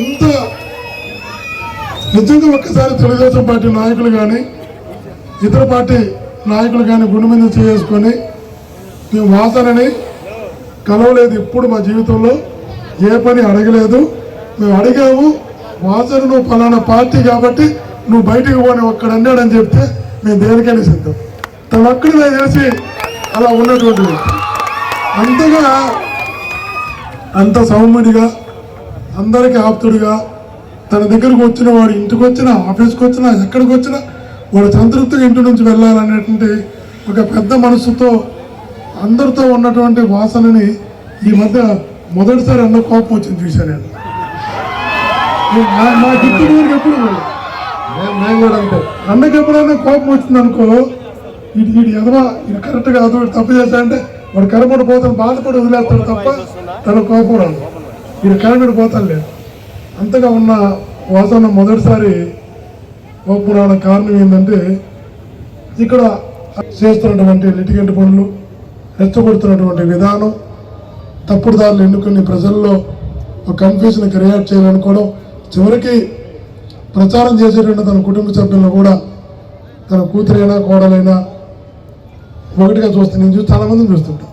ఇంత నిజంగా ఒక్కసారి తెలుగుదేశం పార్టీ నాయకులు కానీ ఇతర పార్టీ నాయకులు కానీ గుండె మీద చేసుకొని మేము వాసనని కలవలేదు ఎప్పుడు మా జీవితంలో. ఏ పని అడగలేదు మేము అడిగాము వాసన నువ్వు ఫలానా పార్టీ కాబట్టి నువ్వు బయటికి పోని ఒక్కడ అన్నాడని చెప్తే మేము దేనికైనా సిద్ధం తన ఒక్కడి చేసి అలా ఉన్నటువంటి వ్యక్తి. అంతగా అంత సౌమ్యుడిగా అందరికీ ఆప్తుడిగా తన దగ్గరకు వచ్చిన వాడు ఇంటికి వచ్చినా ఆఫీస్కి వచ్చినా ఎక్కడికి వచ్చినా వాడు సంతృప్తిగా ఇంటి నుంచి వెళ్ళాలనేటువంటి ఒక పెద్ద మనసుతో అందరితో ఉన్నటువంటి వాసనని ఈ మధ్య మొదటిసారి అన్న కోపం వచ్చింది చూశాను నేను నా- గిట్టుడు వరకు ఎప్పుడు. మేము కూడా అన్నకి ఎప్పుడైనా కోపం వచ్చింది అనుకో ఇది ఇది ఎదవా ఇది కరెక్ట్ కాదు వీడు తప్పు చేశాడంటే వాడు కనబడి పోతాను బాధపడి వదిలేస్తాడు తప్ప తన కోపం రాదు. ఇది కనబడి పోతాను లేదు అంతగా ఉన్న వాసన మొదటిసారి కోపం రావడానికి కారణం ఏంటంటే ఇక్కడ చేస్తున్నటువంటి లిటిగెంట్ పనులు రెచ్చగొడుతున్నటువంటి విధానం తప్పుడు దారులు ఎన్నుకుని ప్రజల్లో ఒక కన్ఫ్యూజన్ క్రియేట్ చేయాలనుకోవడం చివరికి ప్రచారం చేసేటువంటి తన కుటుంబ సభ్యులను కూడా తన కూతురైనా కోడలైనా ఒకటిగా చూస్తే నేను చూసి చాలామంది చూస్తుంటాను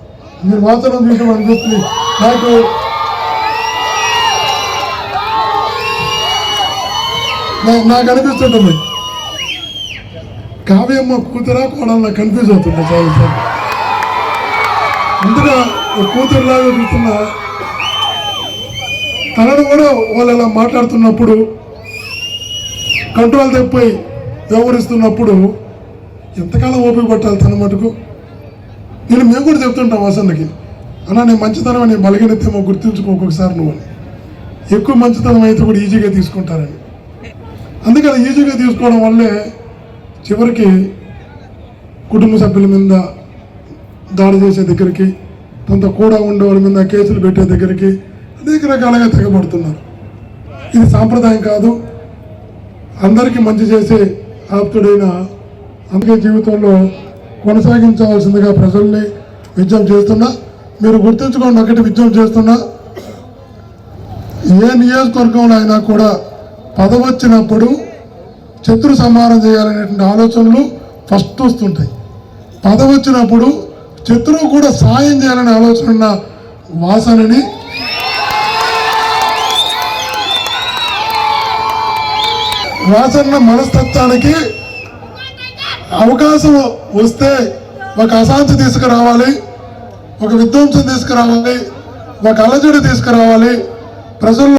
మీరు మాత్రం చూసి అనిపిస్తుంది నాకు నాకు అనిపిస్తుంటుంది. కావ్యమ్మ కూతురా కోడలు నాకు కన్ఫ్యూజ్ అవుతుంటా చాలా సార్ అందుగా కూతురులాగా చూస్తున్నా. తనను కూడా వాళ్ళు అలా మాట్లాడుతున్నప్పుడు కంట్రోల్ తప్పిపోయి వ్యవహరిస్తున్నప్పుడు ఎంతకాలం ఓపిక పట్టాలి తన మటుకు? నేను మేము కూడా చెప్తుంటాం వసంతకి అన్న నేను మంచితనం అని బలగెనెత్తేమో గుర్తుంచుకో ఒక్కొక్కసారి నువ్వు ఎక్కువ మంచితనం అయితే కూడా ఈజీగా తీసుకుంటారని. అందుకని ఈజీగా తీసుకోవడం వల్లే చివరికి కుటుంబ సభ్యుల మీద దాడి చేసే దగ్గరికి తనతో కూడా ఉండే వాళ్ళ మీద కేసులు పెట్టే దగ్గరికి అనేక రకాలుగా తెగబడుతున్నారు. ఇది సాంప్రదాయం కాదు. అందరికీ మంచి చేసే ఆప్తుడైన అందుకే జీవితంలో కొనసాగించవలసిందిగా ప్రజల్ని విజ్ఞప్తి చేస్తున్నా. మీరు గుర్తుంచుకోండి ఒకటి విజ్ఞప్తి చేస్తున్నా. ఏ నియోజకవర్గంలో అయినా కూడా పదవచ్చినప్పుడు శత్రు సంహారం చేయాలనేటువంటి ఆలోచనలు ఫస్ట్ వస్తుంటాయి. పదవచ్చినప్పుడు శత్రువు కూడా సాయం చేయాలనే ఆలోచన ఉన్న వాసనని వాసన మనస్తత్వానికి అవకాశం వస్తే ఒక అశాంతి తీసుకురావాలి ఒక విధ్వంసం తీసుకురావాలి ఒక అలజడి తీసుకురావాలి ప్రజల్లో